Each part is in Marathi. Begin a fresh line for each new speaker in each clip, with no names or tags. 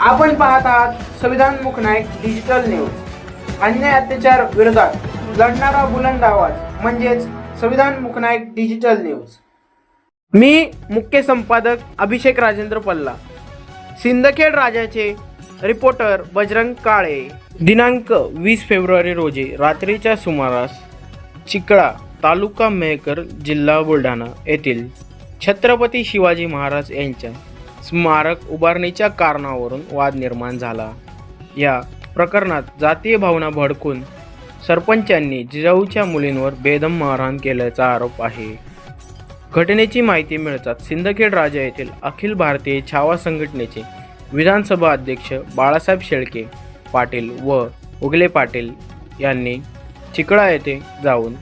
आपण पाहत आहात संविधान मुखनायक डिजिटल न्यूज अन्याय अत्याचार विरोधात लढणारा बुलंद आवाज म्हणजेच संविधान मुखनायक डिजिटल न्यूज मी मुख्य संपादक अभिषेक राजेंद्र पल्ला सिंदखेड राजाचे रिपोर्टर बजरंग काळे. दिनांक वीस फेब्रुवारी रोजी रात्रीच्या सुमारास चिकळा तालुका मेहकर जिल्हा बुलढाणा येथील छत्रपती शिवाजी महाराज यांच्या स्मारक उभारणीच्या कारणावरून वाद निर्माण झाला. या प्रकरणात जातीय भावना भडकून सरपंचांनी जिजाऊच्या मुलींवर बेदम मारहाण केल्याचा आरोप आहे. घटनेची माहिती मिळताच सिंदखेड राजा येथील अखिल भारतीय छावा संघटनेचे विधानसभा अध्यक्ष बाळासाहेब शेळके पाटील व उगले पाटील यांनी चिकळा येथे जाऊन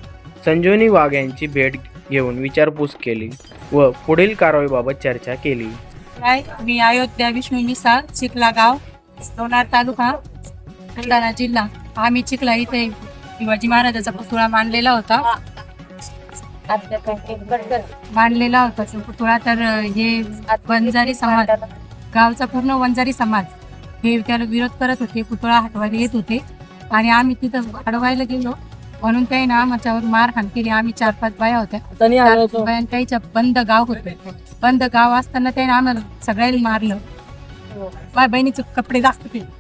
संजीवनी वाघ यांची भेट घेऊन विचारपूस केली व पुढील कारवाईबाबत चर्चा केली.
हाय मी अयोध्या विष्णू मिसाळ चिखला गाव लोणार तालुका बुलढाणा जिल्हा. आम्ही चिखला इथे शिवाजी महाराजाचा पुतळा मांडलेला होता. मांडलेला होता तो पुतळा. तर हे वंजारी समाज गावचा पूर्ण वंजारी समाज हे त्याला विरोध करत होते पुतळा हटवायला येत होते. आणि आम्ही तिथं अडवायला गेलो. म्हणून काही ना आमच्यावर मारहाण केली. आम्ही चार पाच बाया होत्या. बाया त्याच्या बंद गाव होते. बंद गाव असताना त्याने आम्हाला सगळ्यांनी मारलं. माझ्या बहिणीचे कपडे जास्त केले